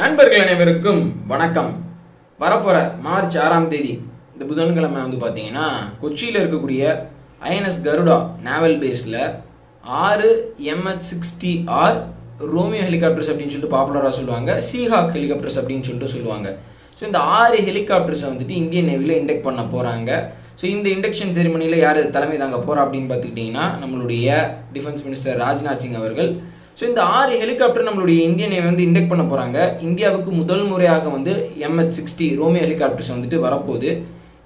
நண்பர்கள் அனைவருக்கும் வணக்கம். வரப்போகிற மார்ச் ஆறாம் தேதி இந்த புதன்கிழமை வந்து பார்த்தீங்கன்னா கொச்சியில் இருக்கக்கூடிய ஐஎன்எஸ் கருடா நேவல் பேஸில் ஆறு MH sixty R Romeo helicopters அப்படின்னு சொல்லிட்டு பாப்புலராக சொல்லுவாங்க. சீஹாக் ஹெலிகாப்டர்ஸ் அப்படின்னு சொல்லிட்டு சொல்லுவாங்க. ஸோ இந்த ஆறு ஹெலிகாப்டர்ஸை வந்துட்டு இந்தியன் நேவியில் இண்டெக்ட் பண்ண போகிறாங்க ஸோ இந்த இண்டக்ஷன் செரிமனியில் யார் தலைமை தாங்க போகிறா அப்படின்னு பார்த்துக்கிட்டிங்கன்னா நம்மளுடைய டிஃபென்ஸ் மினிஸ்டர் ராஜ்நாத் சிங் அவர்கள். ஸோ இந்த ஆறு ஹெலிகாப்டர் நம்மளுடைய இந்திய வந்து இண்டெக்ட் பண்ண போகிறாங்க இந்தியாவுக்கு முதல் முறையாக வந்து எம்எச் சிக்ஸ்டி ரோமியோ ஹெலிகாப்டர்ஸ் வந்துட்டு வரப்போகுது.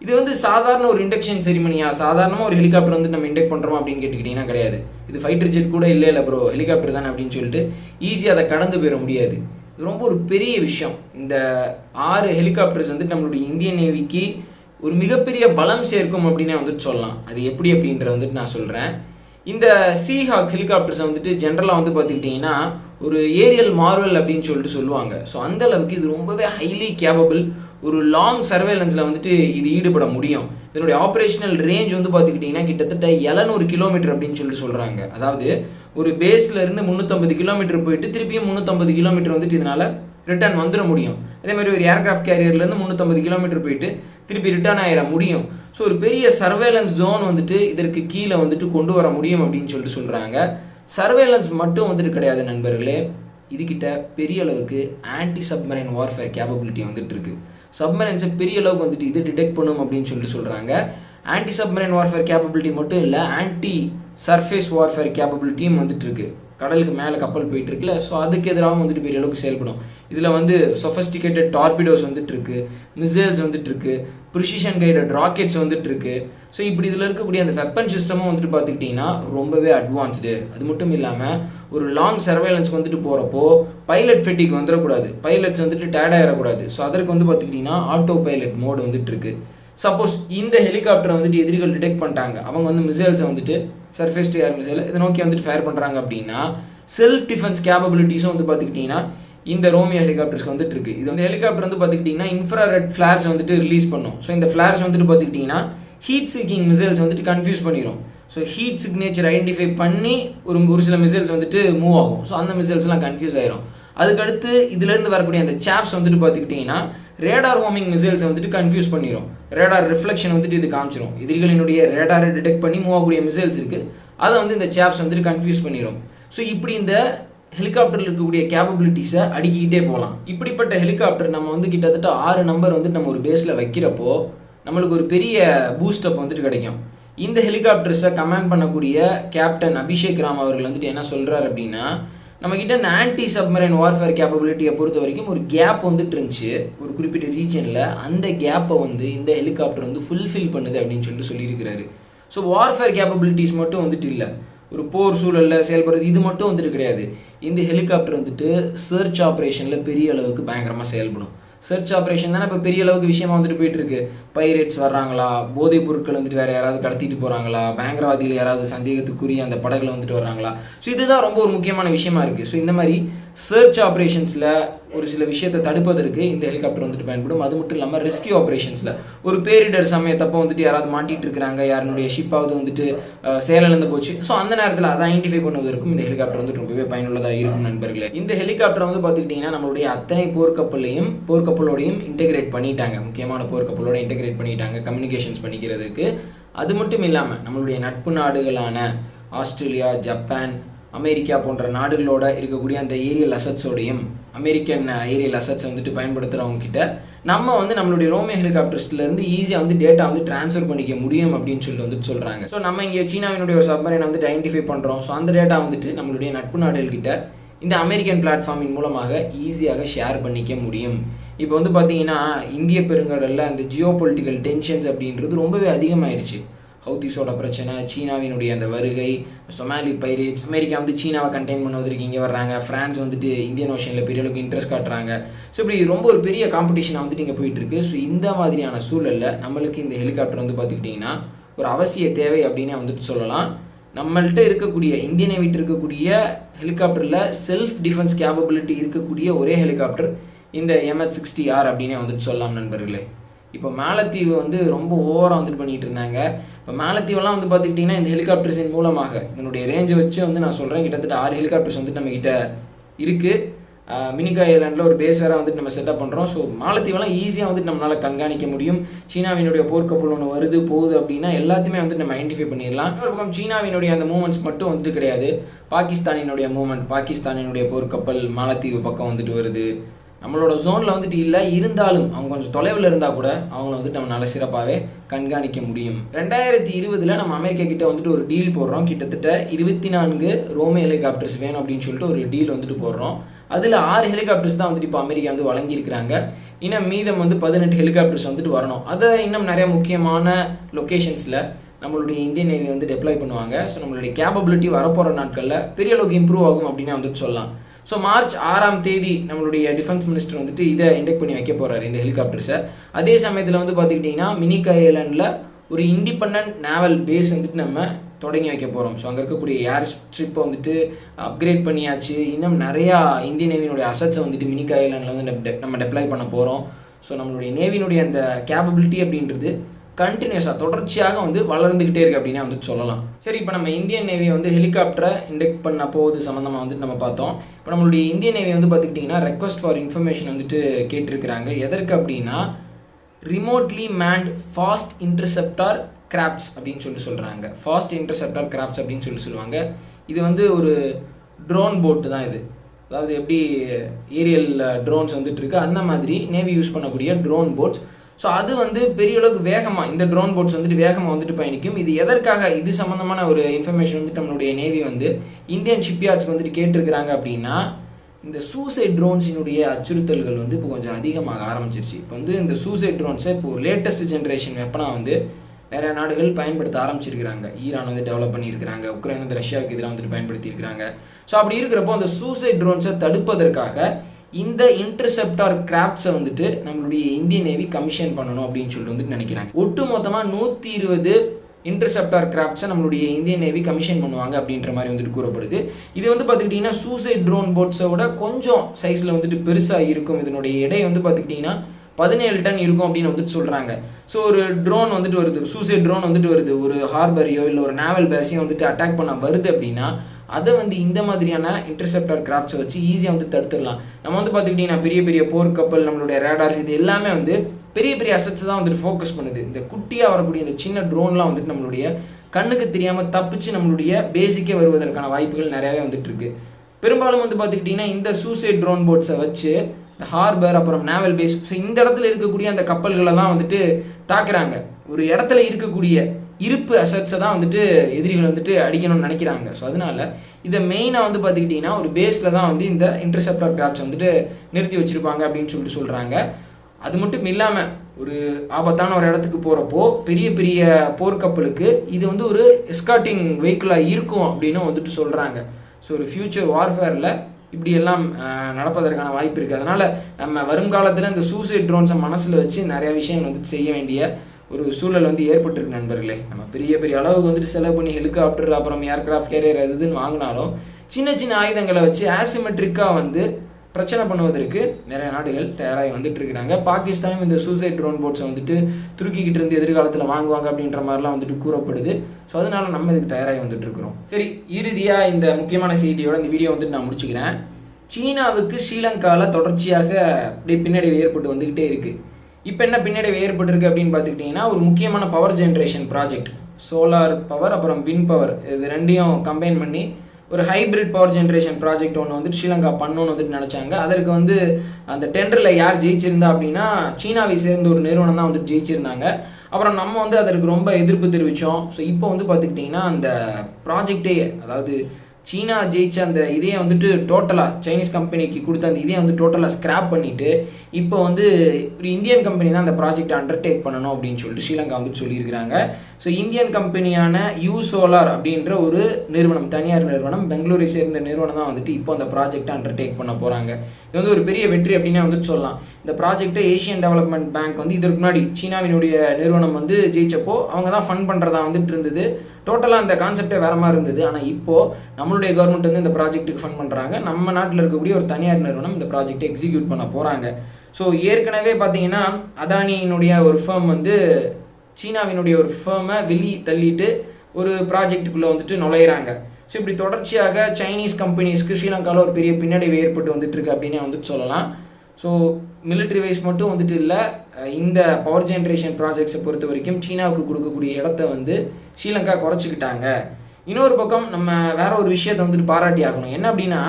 இது வந்து சாதாரண ஒரு இண்டக்ஷன் செரிமனியா சாதாரணமாக ஒரு ஹெலிகாப்டர் வந்து நம்ம இண்டெக்ட் பண்ணுறோமா அப்படின்னு கேட்டுக்கிட்டிங்கன்னா கிடையாது. இது ஃபைட்டர் ஜெட் கூட இல்லை இல்லை ப்ரோ ஹெலிகாப்டர் தானே அப்படின்னு சொல்லிட்டு ஈஸியாக அதை கடந்து போயிட முடியாது. இது ரொம்ப ஒரு பெரிய விஷயம். இந்த ஆறு ஹெலிகாப்டர்ஸ் வந்து நம்மளுடைய இந்திய நேவிக்கு ஒரு மிகப்பெரிய பலம் சேர்க்கும் அப்படின்னே வந்துட்டு சொல்லலாம். அது எப்படி அப்படின்றத வந்துட்டு நான் சொல்கிறேன் இந்த சீஹாக் ஹெலிகாப்டர்ஸை வந்துட்டு ஜென்ரலாக வந்து பார்த்துக்கிட்டிங்கன்னா ஒரு ஏரியல் மார்வல் அப்படின்னு சொல்லிட்டு சொல்லுவாங்க. ஸோ அந்த அளவுக்கு இது ரொம்பவே ஹைலி கேபபிள் ஒரு லாங் சர்வேலன்ஸில் வந்துட்டு இது ஈடுபட முடியும். இதனுடைய ஆப்ரேஷனல் ரேஞ்ச் வந்து பார்த்துக்கிட்டிங்கன்னா கிட்டத்தட்ட எழுநூறு கிலோமீட்டர் அப்படின்னு சொல்லிட்டு சொல்கிறாங்க அதாவது ஒரு பேஸ்லேருந்து முந்நூற்றம்பது கிலோமீட்டர் போயிட்டு திருப்பியும் முந்நூற்றம்பது கிலோமீட்டர் வந்துட்டு இதனால் ரிட்டர்ன் வந்துட முடியும். அதே மாதிரி ஒரு ஏர்கிராஃப்ட் கேரியர்லேருந்து முந்நூற்றம்பது கிலோமீட்டர் போயிட்டு திருப்பி ரிட்டர்ன் ஆகிட முடியும். ஸோ ஒரு பெரிய சர்வேலன்ஸ் ஜோன் வந்துட்டு இதற்கு கீழே வந்துட்டு கொண்டு வர முடியும் அப்படின்னு சொல்லிட்டு சொல்கிறாங்க சர்வேலன்ஸ் மட்டும் வந்துட்டு கிடையாது நண்பர்களே. இதுகிட்ட பெரிய அளவுக்கு ஆன்டி சப்மரைன் வார்ஃபேர் கேப்பபிலிட்டி வந்துட்டு இருக்கு. சப்மரைன்ஸை பெரிய அளவுக்கு வந்துட்டு இது டிடெக்ட் பண்ணும் அப்படின்னு சொல்லிட்டு சொல்கிறாங்க ஆன்டி சப்மரைன் வார்ஃபேர் கேப்பபிலிட்டி மட்டும் இல்லை ஆன்டி சர்ஃபேஸ் வார்ஃபேர் கேப்பபிலிட்டியும் வந்துட்டு இருக்கு. கடலுக்கு மேலே கப்பல் போயிட்டு இருக்குல்ல ஸோ அதுக்கு எதிராகவும் வந்துட்டு பெரிய அளவுக்கு செயல்படும். இதில் வந்து சொஃபஸ்டிகேட்டட் டார்பிடோஸ் வந்துட்டுருக்கு மிசைல்ஸ் வந்துட்டுருக்கு ப்ரிசிஷன் கைடட் ராக்கெட்ஸ் வந்துட்டுருக்கு. ஸோ இப்படி இதில் இருக்கக்கூடிய அந்த வெப்பன் சிஸ்டமும் வந்துட்டு பார்த்துக்கிட்டிங்கன்னா ரொம்பவே அட்வான்ஸ்டு அது மட்டும் இல்லாமல் ஒரு லாங் சர்வேலன்ஸ்க்கு வந்துட்டு போகிறப்போ பைலட் ஃபெட்டிக் வந்துடக்கூடாது பைலட்ஸ் வந்துட்டு டயர்ட் ஆகிடக்கூடாது ஸோ அதற்கு வந்து பார்த்துக்கிட்டிங்கன்னா ஆட்டோ பைலட் மோடு வந்துட்டுருக்கு. சப்போஸ் இந்த ஹெலிகாப்டரை வந்துட்டு எதிரிகள் டிடெக்ட் பண்ணிட்டாங்க. அவங்க வந்து மிசைல்ஸை வந்துட்டு சர்ஃபேஸ் டு ஏர் மிசைல் இதை நோக்கி வந்துட்டு ஃபயர் பண்ணுறாங்க அப்படின்னா செல்ஃப் டிஃபென்ஸ் கேப்பபிலிட்டிஸும் வந்து பார்த்துக்கிட்டிங்கன்னா இந்த ரோமியோ ஹெலிகாப்டர்ஸ்க்கு வந்துட்டு இருக்கு. இது வந்து ஹெலிகாப்டர் வந்து பார்த்துக்கிட்டிங்கன்னா இன்ஃப்ராரெட் ஃப்ளார்ஸ் வந்துட்டு ரிலீஸ் பண்ணும். ஸோ இந்த ஃப்ளார்ஸ் வந்துட்டு பார்த்துக்கிட்டிங்கன்னா ஹீட் சீக்கிங் மிசைல்ஸ் வந்துட்டு கன்ஃபியூஸ் பண்ணிடும் ஸோ ஹீட் சிக்னேச்சர் ஐடென்டிஃபை பண்ணி ஒரு ஒரு சில மிசைல்ஸ் வந்துட்டு மூவ் ஆகும். ஸோ அந்த மிசைல்ஸ்லாம் கன்ஃபியூஸ் ஆயிரும். அதுக்கடுத்து இதுலேருந்து வரக்கூடிய அந்த சாப்ஸ் வந்துட்டு பார்த்துக்கிட்டிங்கன்னா ரேடார் ஹோமிங் மிசைல்ஸ் வந்துட்டு கன்ஃபியூஸ் பண்ணிடும் ரேடார் ரிஃப்ளெக்ஷன் வந்துட்டு இது காமிச்சிரும். எதிரிகளினுடைய ரேடாரை டிடெக்ட் பண்ணி மூவ் ஆகக்கூடிய மிசைல்ஸ் இருக்குது அதை வந்து இந்த சாப்ஸ் வந்துட்டு கன்ஃபியூஸ் பண்ணிடும் ஸோ இப்படி இந்த ஹெலிகாப்டரில் இருக்கக்கூடிய கேப்பபிலிட்டிஸை அடுக்கிக்கிட்டே போகலாம் இப்படிப்பட்ட ஹெலிகாப்டர் நம்ம வந்து கிட்டத்தட்ட ஆறு நம்பர் வந்துட்டு நம்ம ஒரு பேஸில் வைக்கிறப்போ நம்மளுக்கு ஒரு பெரிய பூஸ்டப் வந்துட்டு கிடைக்கும். இந்த ஹெலிகாப்டர்ஸை கமாண்ட் பண்ணக்கூடிய கேப்டன் அபிஷேக் ராம் அவர்கள் வந்துட்டு என்ன சொல்கிறார் அப்படின்னா நம்மக்கிட்ட இந்த ஆன்டி சப்மரைன் வார்ஃபேர் கேப்பபிலிட்டியை பொறுத்த வரைக்கும் ஒரு கேப் வந்துட்டு இருந்துச்சு. ஒரு குறிப்பிட்ட ரீஜனில் அந்த கேப்பை வந்து இந்த ஹெலிகாப்டர் வந்து ஃபுல்ஃபில் பண்ணுது அப்படின்னு சொல்லிட்டு சொல்லியிருக்கிறாரு. ஸோ வார்ஃபேர் கேப்பபிலிட்டிஸ் மட்டும் வந்துட்டு இல்லை. ஒரு போர் சூழலில் செயல்படுறது இது மட்டும் வந்துட்டு கிடையாது. இந்த ஹெலிகாப்டர் வந்துட்டு சர்ச் ஆப்ரேஷனில் பெரிய அளவுக்கு பயங்கரமாக செயல்படும். சர்ச் ஆப்ரேஷன் தானே இப்போ பெரிய அளவுக்கு விஷயமா வந்துட்டு போயிட்டு இருக்கு. பைரேட்ஸ் வர்றாங்களா? போதைப் பொருட்கள் வந்துட்டு வேற யாராவது கடத்திட்டு போறாங்களா? பயங்கரவாதிகள் யாராவது சந்தேகத்துக்குரிய அந்த படகுல வந்துட்டு வர்றாங்களா? ஸோ இதுதான் ரொம்ப ஒரு முக்கியமான விஷயமா இருக்கு. ஸோ இந்த மாதிரி சர்ச் ஆப்ரேஷன்ஸில் ஒரு சில விஷயத்தை தடுப்பதற்கு இந்த ஹெலிகாப்டர் வந்துட்டு பயன்படும். அது மட்டும் இல்லாமல் ரெஸ்கியூ ஆப்ரேஷன்ஸில் ஒரு பேரிடர் சமயத்தப்போ வந்துட்டு யாராவது மாட்டிட்டு இருக்கிறாங்க. யாருனுடைய ஷிப்பாவது வந்துட்டு சேலந்து போச்சு. ஸோ அந்த நேரத்தில் அதை ஐடென்டிஃபை பண்ணுவதற்கும் இந்த ஹெலிகாப்டர் வந்துட்டு ரொம்பவே பயனுள்ளதாக இருக்கும் நண்பர்களே. இந்த ஹெலிகாப்டர் வந்து பார்த்துக்கிட்டிங்கன்னா நம்மளுடைய அத்தனை போர்க்கப்பலையும் போர்க்கப்பலோடையும் இன்டெகிரேட் பண்ணிட்டாங்க. முக்கியமான போர்க்கப்பலோட இன்டெகிரேட் கிரியேட் பண்ணிட்டாங்க கம்யூனிகேஷன்ஸ் பண்ணிக்கிறதுக்கு. அது மட்டும் இல்லாமல் நம்மளுடைய நட்பு நாடுகளான ஆஸ்திரேலியா ஜப்பான் அமெரிக்கா போன்ற நாடுகளோட இருக்கக்கூடிய அந்த ஏரியல் அசட்ஸோடையும் அமெரிக்கன் ஏரியல் அசட்ஸ் வந்துட்டு பயன்படுத்துகிறவங்க கிட்ட நம்ம வந்து நம்மளுடைய ரோமியோ ஹெலிகாப்டர்ஸ்லேருந்து ஈஸியாக வந்து டேட்டா வந்து ட்ரான்ஸ்ஃபர் பண்ணிக்க முடியும் அப்படின்னு சொல்லிட்டு வந்துட்டு சொல்கிறாங்க ஸோ நம்ம இங்கே சீனாவினுடைய ஒரு சப்மரைனை வந்துட்டு ஐடென்டிஃபை பண்ணுறோம் ஸோ அந்த டேட்டா வந்துட்டு நம்மளுடைய நட்பு நாடுகள்கிட்ட இந்த அமெரிக்கன் பிளாட்ஃபார்மின் மூலமாக ஈஸியாக ஷேர் பண்ணிக்க முடியும். இப்போ வந்து பார்த்தீங்கன்னா இந்திய பெருங்கடலில் அந்த ஜியோ பொலிட்டிக்கல் டென்ஷன்ஸ் அப்படின்றது ரொம்பவே அதிகமாயிருச்சு. ஹவுதிஸோட பிரச்சனை சீனாவினுடைய அந்த வருகை சொமாலி பைரேட்ஸ் அமெரிக்கா வந்து சீனாவை கண்டெயின் பண்ணுவதற்கு இங்கே வர்றாங்க. ஃப்ரான்ஸ் வந்துட்டு இந்தியன் ஓஷனில் பெரிய அளவுக்கு இன்ட்ரெஸ்ட் காட்டுறாங்க. ஸோ இப்படி ரொம்ப ஒரு பெரிய காம்படிஷன் வந்துட்டு இங்கே போயிட்டுருக்கு. ஸோ இந்த மாதிரியான சூழலில் நம்மளுக்கு இந்த ஹெலிகாப்டர் வந்து பார்த்துக்கிட்டிங்கன்னா ஒரு அவசிய தேவை அப்படின்னே வந்துட்டு சொல்லலாம். நம்மள்ட்ட இருக்கக்கூடிய இந்தியனை விட்டு இருக்கக்கூடிய ஹெலிகாப்டரில் செல்ஃப் டிஃபென்ஸ் கேப்பபிலிட்டி இருக்கக்கூடிய ஒரே ஹெலிகாப்டர் இந்த எம்எச் சிக்ஸ்டி ஆர் அப்படின்னே வந்துட்டு சொல்லலாம் நண்பர்களே. இப்போ மேலத்தீவு வந்து ரொம்ப ஓவராக வந்துட்டு பண்ணிட்டு இருந்தாங்க. இப்போ மேலத்தீவெல்லாம் வந்து பார்த்துக்கிட்டிங்கன்னா இந்த ஹெலிகாப்டர்ஸின் மூலமாக இதனுடைய ரேஞ்சை வச்சு வந்து நான் சொல்கிறேன் கிட்டத்தட்ட ஆறு ஹெலிகாப்டர்ஸ் வந்துட்டு நம்மக்கிட்ட இருக்குது மினிகா ஐலாண்டில் ஒரு பேஸ் வேறு வந்துட்டு நம்ம செட்டப் பண்ணுறோம் ஸோ மாலத்தீவெல்லாம் ஈஸியாக வந்துட்டு நம்மளால் கண்காணிக்க முடியும். சீனாவினுடைய போர்க்கப்பல் ஒன்று வருது போகுது அப்படின்னா எல்லாத்தையுமே வந்துட்டு நம்ம ஐடென்டிஃபை பண்ணிடலாம். ஒரு பக்கம் சீனாவினுடைய அந்த மூமெண்ட்ஸ் மட்டும் வந்துட்டு கிடையாது. பாகிஸ்தானினுடைய மூமெண்ட் பாகிஸ்தானினுடைய போர்க்கப்பல் மாலத்தீவு பக்கம் வந்துட்டு வருது. நம்மளோட ஜோனில் வந்துட்டு இல்லை இருந்தாலும் அவங்க கொஞ்சம் தொலைவில் இருந்தால் கூட அவங்கள வந்துட்டு நம்மளால சிறப்பாகவே கண்காணிக்க முடியும். ரெண்டாயிரத்தி இருபதில் நம்ம அமெரிக்கா கிட்ட வந்துட்டு ஒரு டீல் போடுறோம். கிட்டத்தட்ட இருபத்தி நான்கு ரோமே ஹெலிகாப்டர்ஸ் வேணும் அப்படின்னு சொல்லிட்டு ஒரு டீல் வந்துட்டு போடுறோம். அதில் ஆறு ஹெலிகாப்டர்ஸ் தான் வந்துட்டு இப்போ அமெரிக்கா வந்து வழங்கியிருக்கிறாங்க. இன்னும் மீதம் வந்து பதினெட்டு ஹெலிகாப்டர்ஸ் வந்துட்டு வரணும். அதை இன்னும் நிறைய முக்கியமான லொக்கேஷன்ஸில் நம்மளுடைய இந்தியன் நேவி வந்து டெப்ளாய் பண்ணுவாங்க. ஸோ நம்மளுடைய கேப்பபிலிட்டி வரப்போகிற நாட்களில் பெரிய அளவுக்கு இம்ப்ரூவ் ஆகும் அப்படின்னு வந்துட்டு சொல்லலாம். ஸோ மார்ச் ஆறாம் தேதி நம்மளுடைய டிஃபென்ஸ் மினிஸ்டர் வந்துட்டு இதை இண்டெக்ட் பண்ணி வைக்க போகிறாரு இந்த ஹெலிகாப்டர்ஸை அதே சமயத்தில் வந்து பார்த்துக்கிட்டிங்கன்னா மினிகா ஐலாண்டில் ஒரு இண்டிபெண்ட் நேவல் பேஸ் வந்துட்டு நம்ம தொடங்கி வைக்க போகிறோம் ஸோ அங்கே இருக்கக்கூடிய ஏர் ஸ்ட்ரிப்பை வந்துட்டு அப்கிரேட் பண்ணியாச்சு. இன்னும் நிறையா இந்திய நேவியினுடைய அசட்ஸை வந்துட்டு மினிகா ஐலாண்டில் வந்து நம்ம டெப்ளை டெப்ளாய் பண்ண போகிறோம் ஸோ நம்மளுடைய நேவியினுடைய அந்த கேப்பபிலிட்டி அப்படின்றது கண்டினியூஸாக தொடர்ச்சியாக வந்து வளர்ந்துக்கிட்டே இருக்குது அப்படின்னு வந்து சொல்லலாம். சரி இப்போ நம்ம இந்தியன் நேவியை வந்து ஹெலிகாப்டரை இண்டெக்ட் பண்ண போகுது சம்மந்தமாக வந்துட்டு நம்ம பார்த்தோம். இப்போ நம்மளுடைய இந்தியன் நேவி வந்து பார்த்துக்கிட்டிங்கன்னா ரெக்வஸ்ட் ஃபார் இன்ஃபர்மேஷன் வந்துட்டு கேட்டிருக்கிறாங்க. எதற்கு அப்படின்னா remotely manned fast interceptor crafts அப்படின்னு சொல்லிட்டு சொல்கிறாங்க ஃபாஸ்ட் இன்டர்செப்டார் கிராஃப்ட்ஸ் அப்படின்னு சொல்லி சொல்லுவாங்க. இது வந்து ஒரு ட்ரோன் போட்டு தான் இது. அதாவது எப்படி ஏரியல் ட்ரோன்ஸ் வந்துட்டு இருக்கு. அந்த மாதிரி நேவி யூஸ் பண்ணக்கூடிய ட்ரோன் போட்ஸ் ஸோ அது வந்து பெரிய அளவுக்கு வேகமாக இந்த ட்ரோன் போட்ஸ் வந்துட்டு வேகமாக வந்துட்டு பயணிக்கும். இது எதற்காக? இது சம்மந்தமான ஒரு இன்ஃபர்மேஷன் வந்துட்டு நம்மளுடைய நேவி வந்து இந்தியன் ஷிப்யார்ட்ஸ்க்கு வந்துட்டு கேட்டிருக்கிறாங்க அப்படின்னா இந்த சூசைட் ட்ரோன்ஸினுடைய அச்சுறுத்தல்கள் வந்து இப்போ கொஞ்சம் அதிகமாக ஆரம்பிச்சிருச்சு. இப்போ வந்து இந்த சூசைட் ட்ரோன்ஸை இப்போ லேட்டஸ்ட் ஜென்ரேஷன் வெப்பனாக வந்து நிறைய நாடுகள் பயன்படுத்த ஆரம்பிச்சிருக்கிறாங்க. ஈரான் வந்து டெவலப் பண்ணியிருக்கிறாங்க. உக்ரைன் வந்து ரஷ்யாவுக்கு எதிராக வந்துட்டு பயன்படுத்தியிருக்கிறாங்க. ஸோ அப்படி இருக்கிறப்போ அந்த சூசைட் ட்ரோன்ஸை தடுப்பதற்காக இந்த இன்டர்செப்டார் கிராஃப்ட்ஸை வந்துட்டு நம்மளுடைய இந்திய நேவி கமிஷன் பண்ணணும் அப்படின்னு சொல்லிட்டு வந்துட்டு நினைக்கிறாங்க. ஒட்டு மொத்தமாக நூற்றி இருபது இன்டர்செப்டார் கிராஃப்ட்ஸை நம்மளுடைய இந்தியன் நேவி கமிஷன் பண்ணுவாங்க அப்படின்ற மாதிரி வந்துட்டு கூறப்படுது. இது வந்து பார்த்துக்கிட்டிங்கன்னா சூசைட் ட்ரோன் போட்ஸை விட கொஞ்சம் சைஸில் வந்துட்டு பெருசாக இருக்கும். இதனுடைய எடை வந்து பார்த்துக்கிட்டிங்கன்னா பதினேழு டன் இருக்கும் அப்படின்னு வந்துட்டு சொல்கிறாங்க ஸோ ஒரு ட்ரோன் வந்துட்டு வருது. சூசைட் ட்ரோன் வந்துட்டு வருது. ஒரு ஹார்பரையோ இல்லை ஒரு நேவல் பேஸையும் வந்துட்டு அட்டாக் பண்ண வருது அப்படின்னா அதை வந்து இந்த மாதிரியான இன்டர்செப்டர் கிராஃப்ட்ஸை வச்சு ஈஸியாக வந்து தடுத்துடலாம். நம்ம வந்து பார்த்துக்கிட்டிங்கன்னா பெரிய பெரிய போர்க்கப்பல் நம்மளுடைய ரேடார்ஸ் இது எல்லாமே வந்து பெரிய பெரிய அசட்ஸ் தான் வந்துட்டு ஃபோக்கஸ் பண்ணுது. இந்த குட்டியாக வரக்கூடிய இந்த சின்ன ட்ரோன்லாம் வந்துட்டு நம்மளுடைய கண்ணுக்கு தெரியாமல் தப்பிச்சு நம்மளுடைய பேசிக்கே வருவதற்கான வாய்ப்புகள் நிறையாவே வந்துட்டு இருக்கு. பெரும்பாலும் வந்து பார்த்துக்கிட்டிங்கன்னா இந்த சூசைட் ட்ரோன் போட்ஸை வச்சு இந்த ஹார்பர் அப்புறம் நேவல் பேஸ் ஸோ இந்த இடத்துல இருக்கக்கூடிய அந்த கப்பல்களை தான் வந்துட்டு தாக்குறாங்க. ஒரு இடத்துல இருக்கக்கூடிய இருப்பு அசட்ஸை தான் வந்துட்டு எதிரிகள் வந்துட்டு அடிக்கணும்னு நினைக்கிறாங்க. ஸோ அதனால இதை மெயினாக வந்து பார்த்துக்கிட்டிங்கன்னா ஒரு பேஸில் தான் வந்து இந்த இன்டர்செப்டர் கிராஃப்ட்ஸ் வந்துட்டு நிறுத்தி வச்சுருப்பாங்க அப்படின்னு சொல்லிட்டு சொல்கிறாங்க அது மட்டும் இல்லாமல் ஒரு ஆபத்தான ஒரு இடத்துக்கு போகிறப்போ பெரிய பெரிய போர்க்கப்பலுக்கு இது வந்து ஒரு எஸ்காட்டிங் வெஹிக்கிளாக இருக்கும் அப்படின்னு வந்துட்டு சொல்கிறாங்க ஸோ ஒரு ஃப்யூச்சர் வார்ஃபேரில் இப்படி எல்லாம் நடப்பதற்கான வாய்ப்பு இருக்குது அதனால் நம்ம வருங்காலத்தில் இந்த சூசைட் ட்ரோன்ஸை மனசில் வச்சு நிறைய விஷயம் வந்து செய்ய வேண்டிய ஒரு சூழல் வந்து ஏற்பட்டிருக்கு நண்பர்களே. நம்ம பெரிய பெரிய அளவுக்கு வந்துட்டு செலவு பண்ணி ஹெலிகாப்டர் அப்புறம் ஏர்கிராஃப்ட் கேரியர் அது இதுன்னு வாங்கினாலும் சின்ன சின்ன ஆயுதங்களை வச்சு ஆசிமெட்ரிக்காக வந்து பிரச்சனை பண்ணுவதற்கு நிறைய நாடுகள் தயாராகி வந்துட்டு இருக்கிறாங்க. பாகிஸ்தானும் இந்த சூசைட் ட்ரோன் போட்ஸை வந்துட்டு துருக்கிக்கிட்டு இருந்து எதிர்காலத்தில் வாங்குவாங்க அப்படின்ற மாதிரிலாம் வந்துட்டு கூறப்படுது. ஸோ அதனால நம்ம இதுக்கு தயாராகி வந்துட்டு இருக்கிறோம். சரி இறுதியாக இந்த முக்கியமான செய்தியோட இந்த வீடியோ வந்துட்டு நான் முடிச்சுக்கிறேன். சீனாவுக்கு ஸ்ரீலங்காவில் தொடர்ச்சியாக அப்படியே பின்னடைவு ஏற்பட்டு வந்துக்கிட்டே இருக்குது இப்போ என்ன பின்னடைவு ஏற்பட்டிருக்கு அப்படின்னு பார்த்துக்கிட்டிங்கன்னா ஒரு முக்கியமான power generation project solar power அப்புறம் வின் பவர் இது ரெண்டையும் கம்பைன் பண்ணி ஒரு ஹைபிரிட் பவர் ஜென்ரேஷன் ப்ராஜெக்ட் ஒன்று வந்துட்டு ஸ்ரீலங்கா பண்ணணும்னு வந்துட்டு நினச்சாங்க. அதற்கு வந்து அந்த டெண்டரில் யார் ஜெயிச்சிருந்தா அப்படின்னா சீனாவை சேர்ந்த ஒரு நிறுவனம் தான் வந்துட்டு ஜெயிச்சிருந்தாங்க. அப்புறம் நம்ம வந்து அதற்கு ரொம்ப எதிர்ப்பு தெரிவித்தோம் ஸோ இப்போ வந்து பார்த்துக்கிட்டிங்கன்னா அந்த ப்ராஜெக்டே அதாவது சீனா ஜெயிச்ச அந்த இதையே வந்துட்டு டோட்டலாக சைனீஸ் கம்பெனிக்கு கொடுத்த அந்த இதையே வந்து டோட்டலாக ஸ்க்ராப் பண்ணிவிட்டு இப்போ வந்து ஒரு இந்தியன் கம்பெனி தான் அந்த ப்ராஜெக்ட் அண்டர்டேக் பண்ணணும் அப்படின்னு சொல்லிட்டு ஸ்ரீலங்கா வந்துட்டு சொல்லியிருக்கிறாங்க. ஸோ இந்தியன் கம்பெனியான யூ சோலார் அப்படின்ற ஒரு நிறுவனம் தனியார் நிறுவனம் பெங்களூரை சேர்ந்த நிறுவனம் தான் வந்துட்டு இப்போ அந்த ப்ராஜெக்டை அண்டர்டேக் பண்ண போகிறாங்க இது வந்து ஒரு பெரிய வெற்றி அப்படின்னே வந்துட்டு சொல்லலாம். இந்த ப்ராஜெக்ட்டை ஏஷியன் டெவலப்மெண்ட் பேங்க் வந்து இதற்கு முன்னாடி சீனாவினுடைய நிறுவனம் வந்து ஜெயிச்சப்போ அவங்க தான் ஃபண்ட் பண்ணுறதா வந்துட்டு இருந்தது. டோட்டலாக அந்த கான்செப்டே வேற மாதிரி இருந்தது. ஆனால் இப்போது நம்மளுடைய கவர்மெண்ட் வந்து இந்த ப்ராஜெக்ட்டுக்கு ஃபண்ட் பண்ணுறாங்க நம்ம நாட்டில் இருக்கக்கூடிய ஒரு தனியார் நிறுவனம் இந்த ப்ராஜெக்ட்டை எக்ஸிக்யூட் பண்ண போகிறாங்க ஸோ ஏற்கனவே பார்த்தீங்கன்னா அதானியினுடைய ஒரு ஃபேம் வந்து சீனாவினுடைய ஒரு ஃபேமை வெளி தள்ளிட்டு ஒரு ப்ராஜெக்ட்டுக்குள்ளே வந்துட்டு நுழையிறாங்க. ஸோ இப்படி தொடர்ச்சியாக சைனீஸ் கம்பெனிஸ்க்கு ஸ்ரீலங்காவில் ஒரு பெரிய பின்னடைவு ஏற்பட்டு வந்துட்டு இருக்கு அப்படின்னே வந்துட்டு சொல்லலாம். ஸோ மிலிட்ரி வைஸ் மட்டும் வந்துட்டு இல்லை இந்த பவர் ஜென்ரேஷன் ப்ராஜெக்ட்ஸை பொறுத்த வரைக்கும் சீனாவுக்கு கொடுக்கக்கூடிய இடத்த வந்து ஸ்ரீலங்கா குறைச்சிக்கிட்டாங்க. இன்னொரு பக்கம் நம்ம வேற ஒரு விஷயத்தை வந்துட்டு பாராட்டி ஆகணும். என்ன அப்படின்னா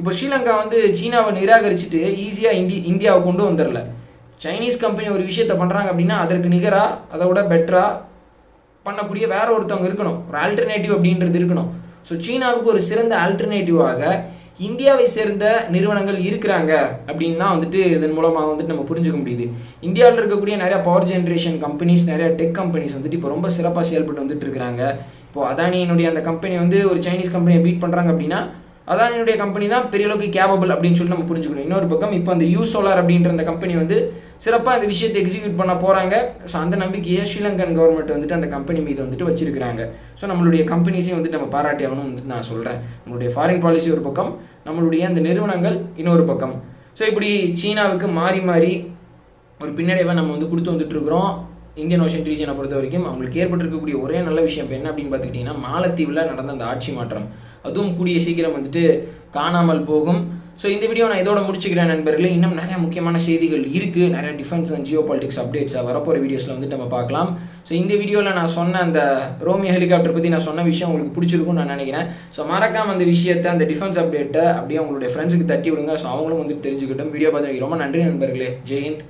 இப்போ ஸ்ரீலங்கா வந்து சீனாவை நிராகரிச்சுட்டு ஈஸியாக இந்தி இந்தியாவை கொண்டு வந்துடல. சைனீஸ் கம்பெனி ஒரு விஷயத்த பண்ணுறாங்க அப்படின்னா அதற்கு நிகராக அதை விட பெட்டராக பண்ணக்கூடிய வேற ஒருத்தவங்க இருக்கணும். ஒரு ஆல்டர்னேட்டிவ் அப்படின்றது இருக்கணும். ஸோ சீனாவுக்கு ஒரு சிறந்த ஆல்டர்னேட்டிவாக இந்தியாவை சேர்ந்த நிறுவனங்கள் இருக்கிறாங்க அப்படின்னா வந்துட்டு இதன் மூலமாக வந்துட்டு நம்ம புரிஞ்சுக்க முடியுது. இந்தியாவில் இருக்கக்கூடிய நிறைய பவர் ஜென்ரேஷன் கம்பெனிஸ் நிறைய டெக் கம்பெனிஸ் வந்துட்டு இப்போ ரொம்ப சிறப்பாக செயல்பட்டு வந்துட்டு இருக்கிறாங்க. இப்போ அதானியினுடைய அந்த கம்பெனி வந்து ஒரு சைனீஸ் கம்பெனியை பீட் பண்ணுறாங்க அப்படின்னா அதானியுடைய கம்பெனி தான் பெரிய அளவுக்கு கேபபிள் அப்படின்னு சொல்லி நம்ம புரிஞ்சுக்கணும். இன்னொரு பக்கம் இப்போ அந்த யூ சோலார் அப்படின்ற அந்த கம்பெனி வந்து சிறப்பாக அந்த விஷயத்தை எக்ஸிக்யூட் பண்ண போகிறாங்க ஸோ அந்த நம்பிக்கையை ஸ்ரீலங்கன் கவர்மெண்ட் வந்துட்டு அந்த கம்பெனி மீது வந்துட்டு வச்சிருக்கிறாங்க. ஸோ நம்மளுடைய கம்பெனிஸையும் வந்துட்டு நம்ம பாராட்டி ஆகணும்னு வந்துட்டு நான் சொல்கிறேன் நம்மளுடைய ஃபாரின் பாலிசி ஒரு பக்கம் நம்மளுடைய அந்த நிறுவனங்கள் இன்னொரு பக்கம். ஸோ இப்படி சீனாவுக்கு மாறி மாறி ஒரு பின்னடைவை நம்ம வந்து கொடுத்து வந்துட்டு இருக்கிறோம் இந்தியன் ஓஷன் ரீஜனை பொறுத்த வரைக்கும் அவங்களுக்கு ஏற்பட்டிருக்கக்கூடிய ஒரே நல்ல விஷயம் இப்போ என்ன அப்படின்னு பார்த்துக்கிட்டிங்கன்னா மாலத்தீவில் நடந்த அந்த ஆட்சி மாற்றம். அதுவும் கூடிய சீக்கிரம் வந்துட்டு காணாமல் போகும். ஸோ இந்த வீடியோ நான் இதோட முடிச்சுக்கிறேன் நண்பர்களே. இன்னும் நிறைய முக்கியமான செய்திகள் இருக்குது நிறைய டிஃபென்ஸ் அண்ட் ஜியோ பாலிட்டிக்ஸ் அப்டேட்ஸாக வரப்போகிற வீடியோஸில் வந்துட்டு நம்ம பார்க்கலாம். ஸோ இந்த வீடியோவில் நான் சொன்ன அந்த ரோமியோ ஹெலிகாப்டர் பற்றி நான் சொன்ன விஷயம் உங்களுக்கு பிடிச்சிருக்கும்னு நான் நினைக்கிறேன். ஸோ மறக்காம அந்த விஷயத்தை அந்த டிஃபென்ஸ் அப்டேட்டை அப்படியே உங்களுடைய ஃப்ரெண்ட்ஸுக்கு தட்டி விடுங்க. ஸோ அவங்களும் வந்துட்டு தெரிஞ்சுக்கிட்டோம். வீடியோ பார்த்து ரொம்ப நன்றி நண்பர்களே. ஜெயந்த்